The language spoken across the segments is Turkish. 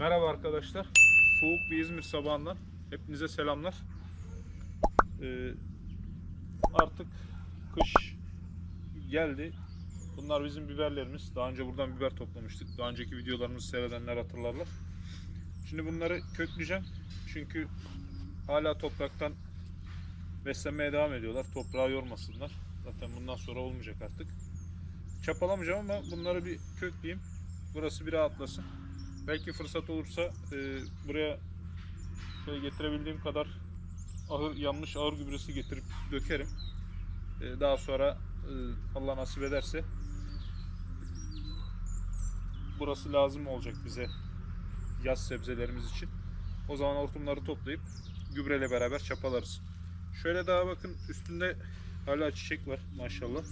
Merhaba arkadaşlar. Soğuk bir İzmir sabahından hepinize selamlar. Ee, artık kış geldi. Bunlar bizim biberlerimiz. Daha önce buradan biber toplamıştık. Daha önceki videolarımızı seyredenler hatırlarlar. Şimdi bunları kökleyeceğim. Çünkü hala topraktan beslenmeye devam ediyorlar. Toprağı yormasınlar. Zaten bundan sonra olmayacak artık. Çapalamayacağım ama bunları bir kökleyeyim. Burası bir rahatlasın. Belki fırsat olursa e, buraya şöyle getirebildiğim kadar ağır yanlış ağır gübresi getirip dökerim. E, daha sonra e, Allah nasip ederse burası lazım olacak bize yaz sebzelerimiz için. O zaman hortumları toplayıp gübreyle beraber çapalarız. Şöyle daha bakın üstünde hala çiçek var maşallah.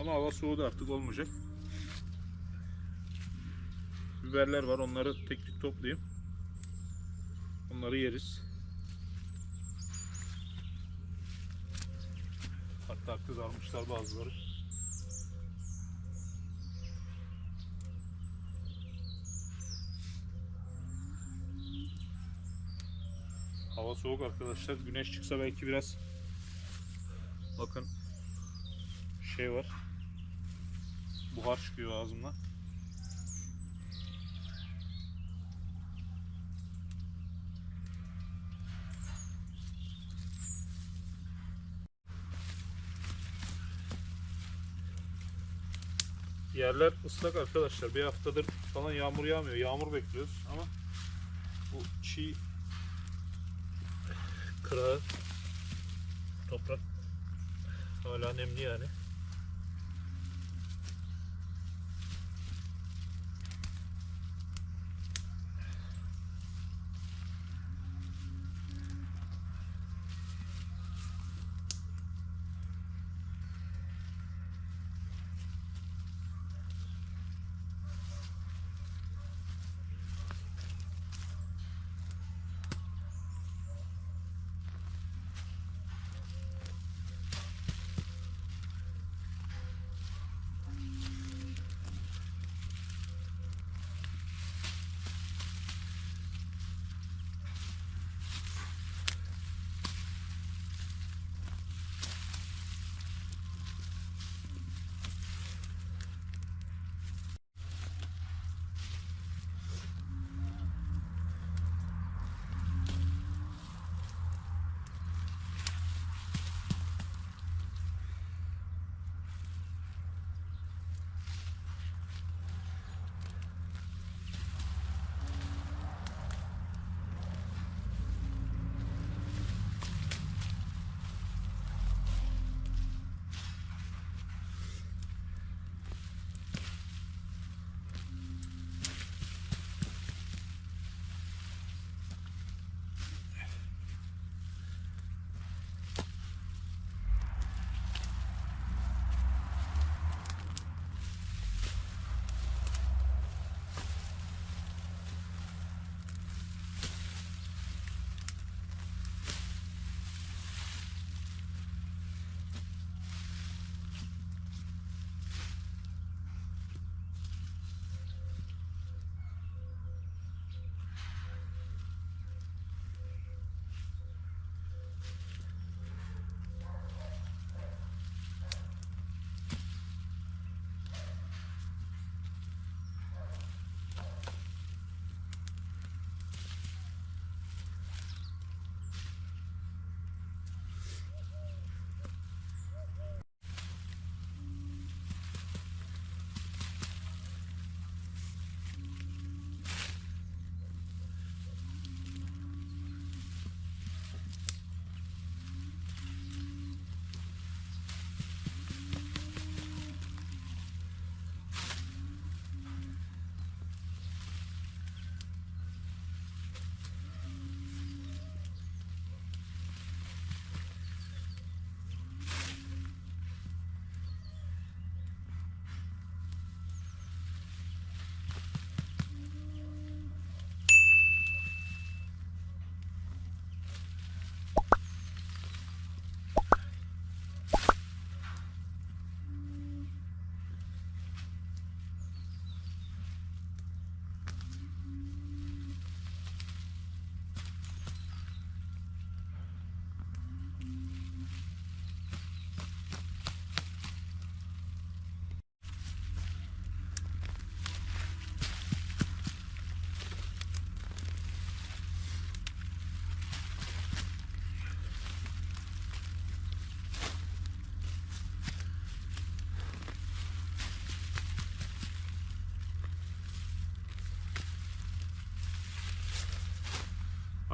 Ama hava soğudu artık olmayacak. Biberler var onları tek tek toplayayım. Onları yeriz. Hatta kızarmışlar bazıları. Hava soğuk arkadaşlar. Güneş çıksa belki biraz bakın şey var. Buhar çıkıyor ağzımdan. Yerler ıslak arkadaşlar. Bir haftadır falan yağmur yağmıyor. Yağmur bekliyoruz ama bu çiğ kırağı toprak hala nemli yani.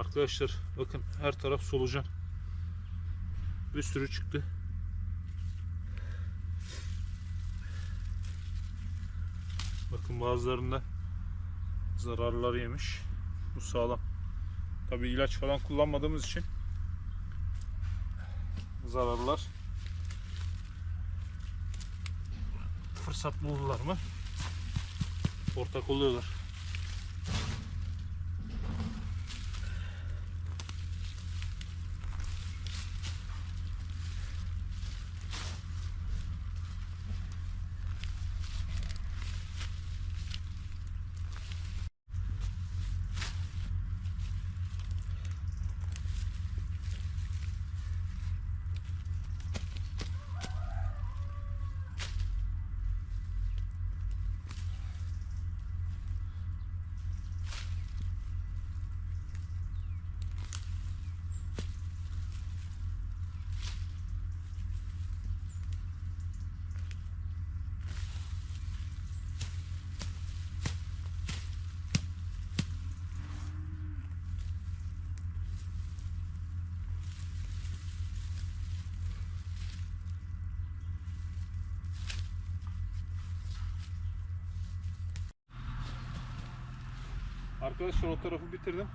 Arkadaşlar bakın her taraf solucan. Bir sürü çıktı. Bakın bazılarında zararlar yemiş. Bu sağlam. Tabi ilaç falan kullanmadığımız için zararlar fırsat bulurlar mı? Ortak oluyorlar. Arkadaşlar o tarafı bitirdim.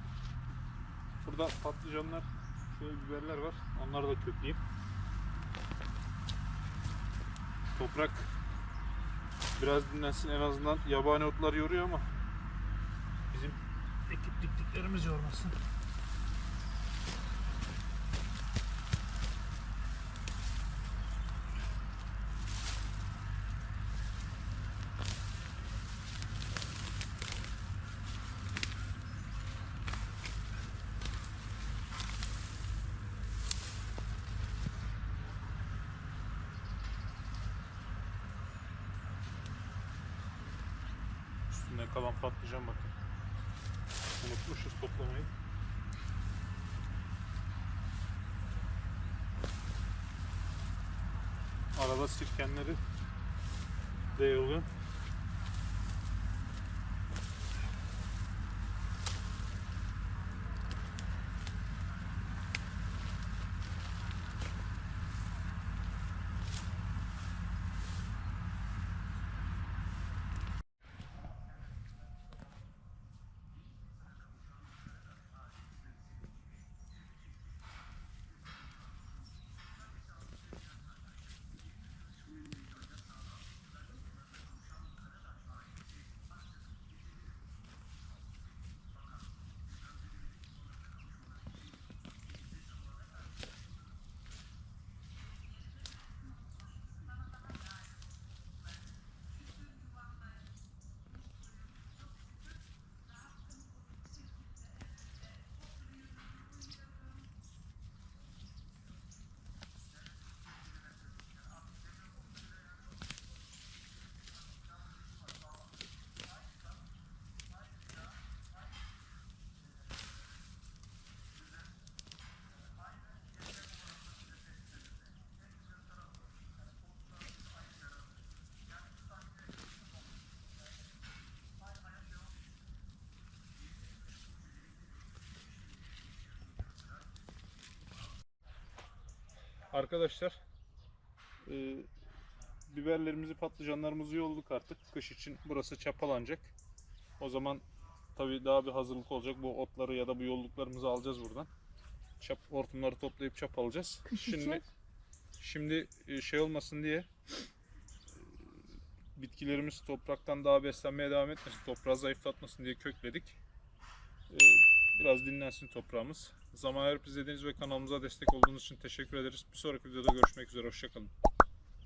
Burada patlıcanlar, şöyle biberler var. Onları da kökleyeyim. Toprak biraz dinlensin en azından yabani otlar yoruyor ama bizim ekip diktiklerimiz yormasın. Üstünde kalan patlıcan bakın. Unutmuşuz toplamayı. Arada sirkenleri de yolluyorum. Arkadaşlar e, biberlerimizi patlıcanlarımızı yolladık artık. Kış için burası çapalanacak. O zaman tabii daha bir hazırlık olacak. Bu otları ya da bu yolluklarımızı alacağız buradan. Çap, hortumları toplayıp çap alacağız. Kış şimdi için? şimdi e, şey olmasın diye e, bitkilerimiz topraktan daha beslenmeye devam etmesin, toprağı zayıflatmasın diye kökledik. E, Biraz dinlensin toprağımız. Zaman ayırıp izlediğiniz ve kanalımıza destek olduğunuz için teşekkür ederiz. Bir sonraki videoda görüşmek üzere. Hoşçakalın.